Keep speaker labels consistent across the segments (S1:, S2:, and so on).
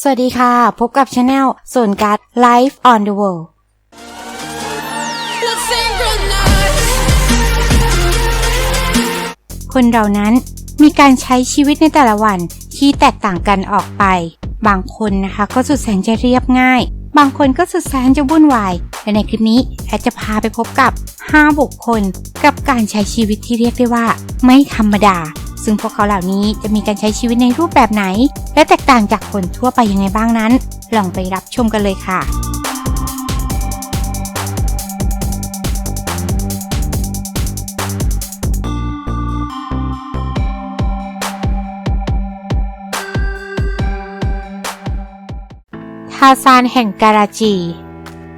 S1: สวัสดีค่ะ พบกับช anel ส่วนการ Life on the World คนเรานั้นมีการใช้ชีวิตในแต่ละวันที่แตกต่างกันออกไป บางคนนะคะก็สุดแสนจะเรียบง่าย บางคนก็สุดแสนจะวุ่นวาย และในคลิปนี้แอดจะพาไปพบกับ 5 บุคคล กับการใช้ชีวิตที่เรียกได้ว่า ไม่ธรรมดา ซึ่งพวกเขาเหล่านี้จะมีการใช้ชีวิตในรูปแบบไหน และแตกต่างจากคนทั่วไปยังไงบ้างนั้น ลองไปรับชมกันเลยค่ะทาซานแห่งการาจี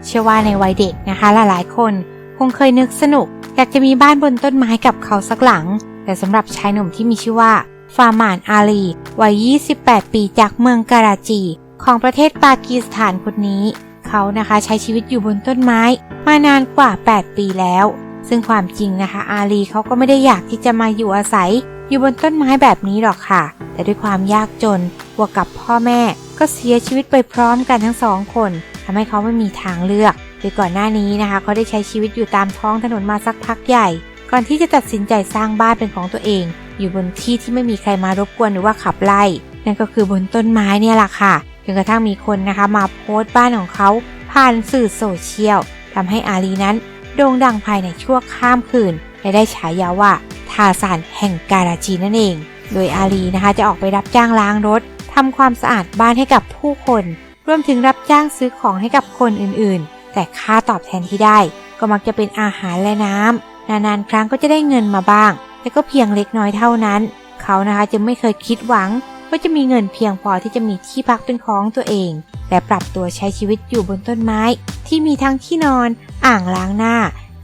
S1: เชื่อว่าในวัยเด็กนะคะหลายๆคนคงเคยนึกสนุก อยากจะมีบ้านบนต้นไม้กับเขาสักหลัง แต่สำหรับชายหนุ่มที่มีชื่อว่าฟาร์มานอาลี วัย 28 ปีจากเมืองการาจี ของประเทศปากีสถานคนนี้ เขานะคะใช้ชีวิตอยู่บนต้นไม้ มานานกว่า 8 ปีแล้ว ซึ่งความจริงนะคะ อาลีเขาก็ไม่ได้อยากที่จะมาอยู่อาศัย อยู่บนต้นไม้แบบนี้หรอกค่ะ แต่ด้วยความยากจนบวกกับพ่อแม่ ก็เสียชีวิตไปพร้อมกันทั้งสองคนทำให้เขาไม่มีทางเลือกโดยก่อนหน้านี้นะคะเขาได้ใช้ชีวิตอยู่ตามท้องถนนมาสักพักใหญ่ ก่อนที่จะตัดสินใจสร้างบ้านเป็นของตัวเอง อยู่บนที่ที่ไม่มีใครมารบกวนหรือว่าขับไล่ นั่นก็คือบนต้นไม้เนี่ยแหละค่ะจนกระทั่งมีคนนะคะมาโพสต์บ้านของเขาผ่านสื่อโซเชียลทำให้อาลีนั้นโด่งดังภายในชั่วข้ามคืน และได้ฉายาว่าทาสานแห่งการาจีนั่นเอง โดยอาลีนะคะจะออกไปรับจ้างล้างรถทำความสะอาดบ้านให้กับผู้คนรวมถึงรับจ้างซื้อของให้กับคนอื่นๆ แต่ค่าตอบแทนที่ได้ ก็มักจะเป็นอาหารและน้ำ นานๆครั้งก็จะได้เงินมาบ้าง แต่ก็เพียงเล็กน้อยเท่านั้น เขานะคะจะไม่เคยคิดหวังว่าจะมีเงินเพียงพอที่จะมีที่พักเป็นของตัวเอง และปรับตัวใช้ชีวิตอยู่บนต้นไม้ ที่มีทั้งที่นอน อ่างล้างหน้า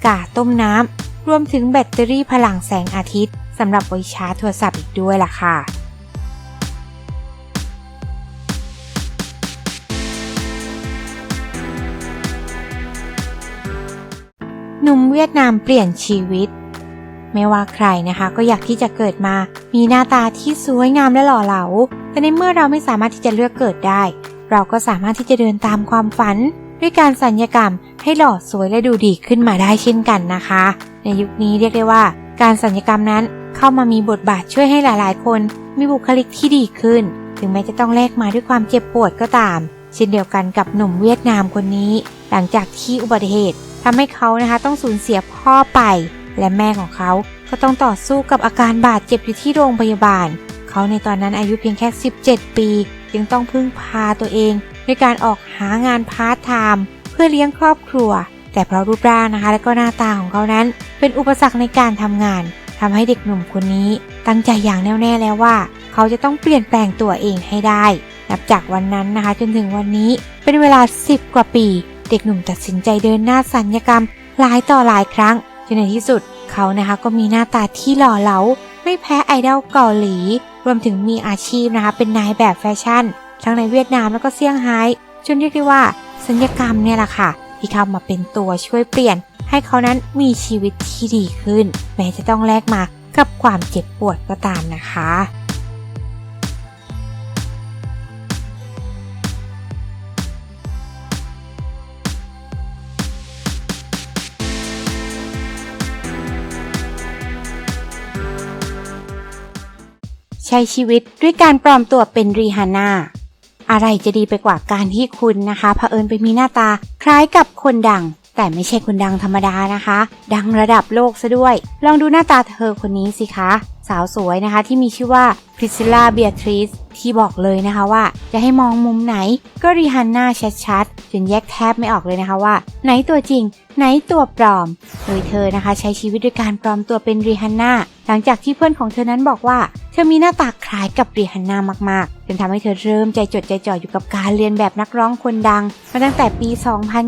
S1: กาต้มน้ำรวมถึงแบตเตอรี่พลังแสงอาทิตย์สำหรับไว้ชาร์จโทรศัพท์อีกด้วยล่ะค่ะ เวียดนามเปลี่ยนชีวิต ไม่ว่าใครนะคะก็อยากที่จะเกิดมา มีหน้าตาที่สวยงามและหล่อเหลา แต่ในเมื่อเราไม่สามารถที่จะเลือกเกิดได้ เราก็สามารถที่จะเดินตามความฝัน ด้วยการสัญญกรรมให้หล่อสวยและดูดีขึ้นมาได้เช่นกันนะคะ ในยุคนี้เรียกได้ว่า การสัญญกรรมนั้นเข้ามามีบทบาทช่วยให้หลายๆ คน มีบุคลิกที่ดีขึ้น ถึงแม้จะต้องแลกมาด้วยความเจ็บปวดก็ตาม เช่นเดียวกันกับหนุ่มเวียดนามคนนี้ หลังจากที่อุบัติเหตุ ทำให้เขานะคะต้องสูญเสียพ่อไป และแม่ของเขาก็ต้องต่อสู้กับอาการบาดเจ็บอยู่ที่โรงพยาบาล เขาในตอนนั้นอายุเพียงแค่ 17 ปี จึงต้องพึ่งพาตัวเอง ด้วยการออกหางานพาร์ทไทม์เพื่อเลี้ยงครอบครัว แต่เพราะรูปร่างนะคะ และก็หน้าตาของเขานั้น เป็นอุปสรรคในการทำงานทำให้เด็กหนุ่มคนนี้ ตั้งใจอย่างแน่วแน่แล้วว่า เขาจะต้องเปลี่ยนแปลงตัวเองให้ได้ นับจากวันนั้นนะคะ จนถึงวันนี้เป็นเวลา 10 กว่าปี เด็กหนุ่มตัดสินใจเดินหน้าสัญญกรรม หลายต่อหลายครั้งจนในที่สุดเขานะคะก็มีหน้าตาที่หล่อเหลา ไม่แพ้ไอดอลเกาหลี รวมถึงมีอาชีพนะคะ เป็นนายแบบแฟชั่น ทั้งในเวียดนามแล้วก็เซี่ยงไฮ้จนเรียกได้ว่าสัญญกรรมเนี่ยแหละค่ะ ที่เข้ามาเป็นตัวช่วยเปลี่ยน ให้เขานั้นมีชีวิตที่ดีขึ้น แม้จะต้องแลกมากับความเจ็บปวดก็ตามนะคะ ใช้ชีวิตด้วยการปลอมตัวเป็นรีฮาน่าอะไรจะดีไปกว่าการที่คุณนะคะเผอิญไปมีหน้าตาคล้ายกับคนดัง แต่ไม่ใช่คนดังธรรมดานะคะ ดังระดับโลกซะด้วย ลองดูหน้าตาเธอคนนี้สิคะ สาวสวยนะคะที่มีชื่อว่าพริซิล่าเบียทริสที่บอกเลยนะคะว่า จะให้มองมุมไหนก็รีฮันน่าชัดๆจนแยกแทบไม่ออกเลยนะคะว่า ไหนตัวจริง ไหนตัวปลอม โดยเธอนะคะใช้ชีวิตด้วยการปลอมตัวเป็นรีฮันน่าหลังจากที่เพื่อนของเธอนั้นบอกว่า เธอมีหน้าตาคล้ายกับรีฮันน่ามาก จนทำให้เธอเริ่มใจจดใจจ่ออยู่กับการเรียนแบบนักร้องคนดังมาตั้งแต่ปี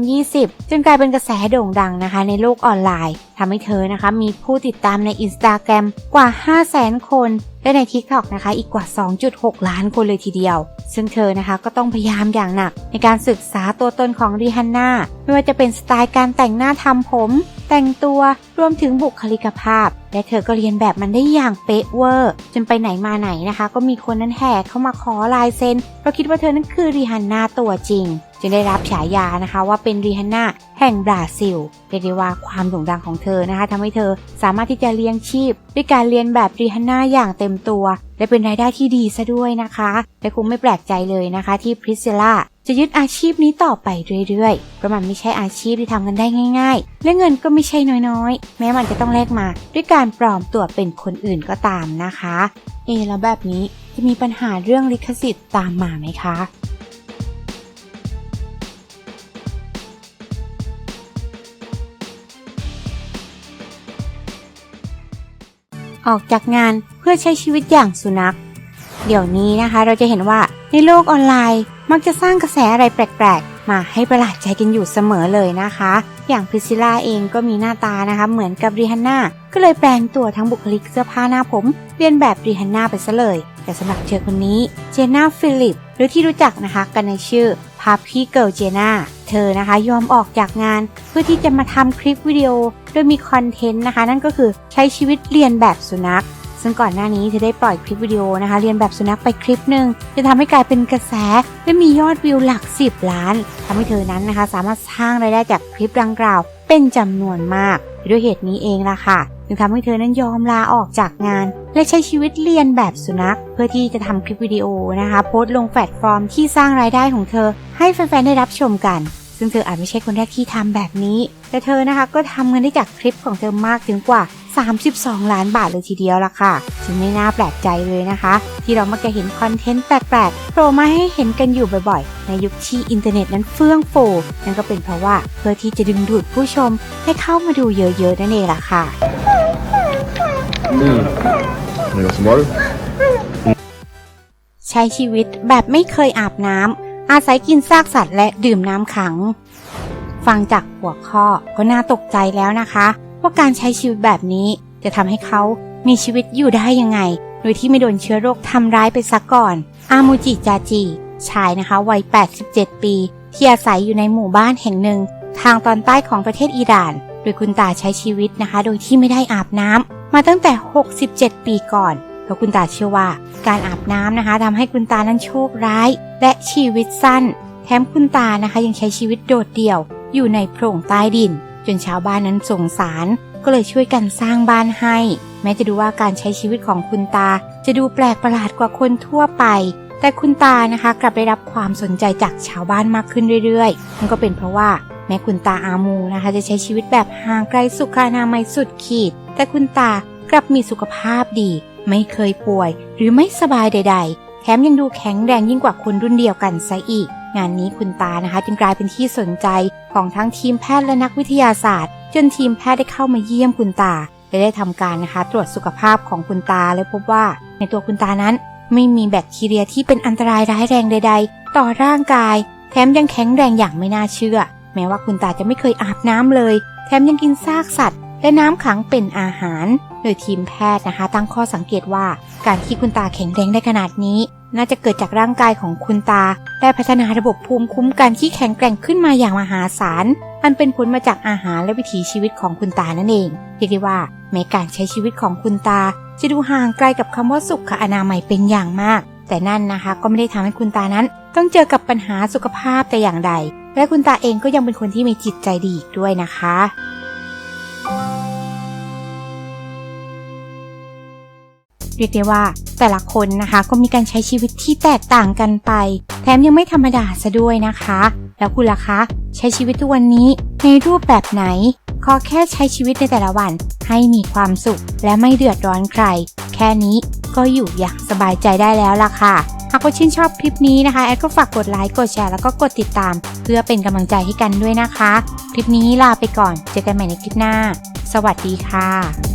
S1: 2020 จนกลายเป็นกระแสโด่งดังนะคะ ในโลกออนไลน์ทำให้เธอนะคะมีผู้ติดตามใน Instagram กว่า 500,000 คน และใน TikTok นะคะอีกกว่า 2.6 ล้านคนเลยทีเดียว ซึ่งเธอนะคะก็ต้องพยายามอย่างหนัก ในการศึกษาตัวตนของรีฮันน่าไม่ว่าจะเป็นสไตล์การแต่งหน้าทำผม แต่งตัวรวมถึงบุคลิกภาพ และเธอก็เรียนแบบมันได้อย่างเป๊ะเวอร์ จนไปไหนมาไหนนะคะ ก็มีคนนั้นแห่เข้ามาคอลายเซ็นเพราะคิดว่าเธอนั้นคือรีฮันนาตัวจริงจึงได้รับฉายานะคะว่าเป็นรีฮันนาแห่งบราซิลเรียกได้ว่าความโด่งดังของเธอนะคะทำให้เธอสามารถที่จะเลี้ยงชีพ ด้วยการเรียนแบบรีฮันนาอย่างเต็มตัว และเป็นรายได้ที่ดีซะด้วยนะคะและคงไม่แปลกใจเลยนะคะ ที่พริสซิล่าจะยึดอาชีพนี้ต่อไปเรื่อยๆเพราะมันไม่ใช่อาชีพที่ทำกันได้ง่าย ๆ และเงินก็ไม่ใช่น้อยๆ แม้มันจะต้องแลกมา ด้วยการปลอมตัวเป็นคนอื่นก็ตามนะคะ เอแล้วแบบนี้ จะมีปัญหาเรื่องลิขสิทธิ์ตามมาไหมคะออกจากงานเพื่อใช้ชีวิตอย่างสุนัข เดี๋ยวนี้นะคะเราจะเห็นว่าในโลกออนไลน์ มักจะสร้างกระแสอะไรแปลกๆ มาให้ประหลาดใจกันอยู่เสมอเลยนะคะ อย่างพริซิล่าเองก็มีหน้าตานะคะเหมือนกับรีฮันน่าก็เลยแปลงตัวทั้งบุคลิกเสื้อผ้าหน้าผมเรียนแบบรีฮันน่าไปซะเลย แต่สำหรับเธอคนนี้เจน่าฟิลิป หรือที่รู้จักนะคะกันในชื่อพาพี่เกิลเจน่าเธอนะคะยอมออกจากงาน เพื่อที่จะมาทำคลิปวิดีโอโดยมีคอนเทนต์นะคะ นั่นก็คือใช้ชีวิตเรียนแบบสุนัข ซึ่งก่อนหน้านี้เธอได้ปล่อยคลิปวิดีโอนะคะเรียนแบบสุนัขไปคลิปหนึ่งจะทำให้กลายเป็นกระแส และมียอดวิวหลัก 10 ล้านทำให้เธอนั้นนะคะ สามารถสร้างรายได้จากคลิปดังกล่าว เป็นจำนวนมาก ด้วยเหตุนี้เองล่ะค่ะ จึงทำให้เธอนั้นยอมลาออกจากงาน และใช้ชีวิตเรียนแบบสุนัข เพื่อที่จะทำคลิปวิดีโอนะคะ โพสต์ลงแพลตฟอร์มที่สร้างรายได้ของเธอ ให้แฟนๆได้รับชมกันซึ่งเธออาจไม่ใช่คนแรกที่ทำแบบนี้ แต่เธอนะคะก็ทำเงินได้จากคลิปของเธอมากถึงกว่า 32 ล้านบาทเลยทีเดียวล่ะค่ะ จึงไม่น่าแปลกใจเลยนะคะ ที่เรามักจะเห็นคอนเทนต์แปลกๆโผล่มาให้เห็นกันอยู่บ่อยๆ ในยุคที่อินเทอร์เน็ตนั้นเฟื่องฟูนั่นก็เป็นเพราะว่าเพื่อที่จะดึงดูดผู้ชมให้เข้ามาดูเยอะๆนั่นเองล่ะค่ะ
S2: Mm. You got some water?
S1: ใช้ชีวิตแบบไม่เคยอาบน้ำ อาศัยกินซากสัตว์และดื่มน้ำขัง ฟังจากหัวข้อก็น่าตกใจแล้วนะคะ ว่าการใช้ชีวิตแบบนี้จะทำให้เขามีชีวิตอยู่ได้ยังไง โดยที่ไม่โดนเชื้อโรคทำร้ายไปซะก่อน อามูจิจาจิ ชายนะคะวัย 87 ปีที่อาศัยอยู่ในหมู่บ้านแห่งหนึ่ง ทางตอนใต้ของประเทศอิหร่าน โดยคุณตาใช้ชีวิตนะคะ โดยที่ไม่ได้อาบน้ำ มาตั้งแต่ 67 ปีก่อน เพราะคุณตาเชื่อว่า การอาบน้ำนะคะทำให้คุณตานั้นโชคร้าย และชีวิตสั้น แถมคุณตานะคะยังใช้ชีวิตโดดเดี่ยว อยู่ในโพรงใต้ดิน จนชาวบ้านนั้นสงสาร ก็เลยช่วยกันสร้างบ้านให้ แม้จะดูว่าการใช้ชีวิตของคุณตา จะดูแปลกประหลาดกว่าคนทั่วไปแต่คุณตานะคะกลับได้รับความสนใจจากชาวบ้านมากขึ้นเรื่อยๆ นั่นก็เป็นเพราะว่าแม้คุณตาอามูนะคะ จะใช้ชีวิตแบบห่างไกลสุขอนามัยสุดขีด แต่คุณตากลับมีสุขภาพดี ไม่เคยป่วยหรือไม่สบายใด ๆ แถมยังดูแข็งแรงยิ่งกว่าคนรุ่นเดียวกันซะอีก งานนี้คุณตานะคะ จึงกลายเป็นที่สนใจของทั้งทีมแพทย์และนักวิทยาศาสตร์ จนทีมแพทย์ได้เข้ามาเยี่ยมคุณตาและได้ทำการนะคะ ตรวจสุขภาพของคุณตาและพบว่า ในตัวคุณตานั้น ไม่มีแบคทีเรียที่เป็นอันตรายร้ายแรงใด ๆ ต่อร่างกาย แถมยังแข็งแรงอย่างไม่น่าเชื่อ แม้ว่าคุณตาจะไม่เคยอาบน้ำเลย แถมยังกินซากสัตว์ และน้ำขังเป็นอาหาร โดยทีมแพทย์นะคะ ตั้งข้อสังเกตว่าการที่คุณตาแข็งแรงได้ขนาดนี้ น่าจะเกิดจากร่างกายของคุณตา ได้พัฒนาระบบภูมิคุ้มกันที่แข็งแกร่งขึ้นมาอย่างมหาศาลอันเป็นผลมาจากอาหารและวิถีชีวิตของคุณตานั่นเองเรียกได้ว่าแม้การใช้ชีวิตของคุณตา จะดูห่างไกลกับคำว่าสุขอนามัยเป็นอย่างมาก แต่นั่นนะคะก็ไม่ได้ทำให้คุณตานั้น ต้องเจอกับปัญหาสุขภาพแต่อย่างใด และคุณตาเองก็ยังเป็นคนที่มีจิตใจดีอีกด้วยนะคะ เรียกได้ว่า แต่ละคนนะคะก็มีการใช้ชีวิตที่แตกต่างกันไป แถมยังไม่ธรรมดาซะด้วยนะคะ แล้วคุณล่ะคะ ใช้ชีวิตทุกวันนี้ในรูปแบบไหน ขอแค่ใช้ชีวิตในแต่ละวัน ให้มีความสุขและไม่เดือดร้อนใคร แค่นี้ก็อยู่อย่างสบายใจได้แล้วล่ะค่ะหากว่าชื่นชอบคลิปนี้นะคะแอดก็ฝากกดไลค์กดแชร์แล้วก็กดติดตาม เพื่อเป็นกำลังใจให้กันด้วยนะคะ คลิปนี้ลาไปก่อนเจอกันใหม่ในคลิปหน้า สวัสดีค่ะ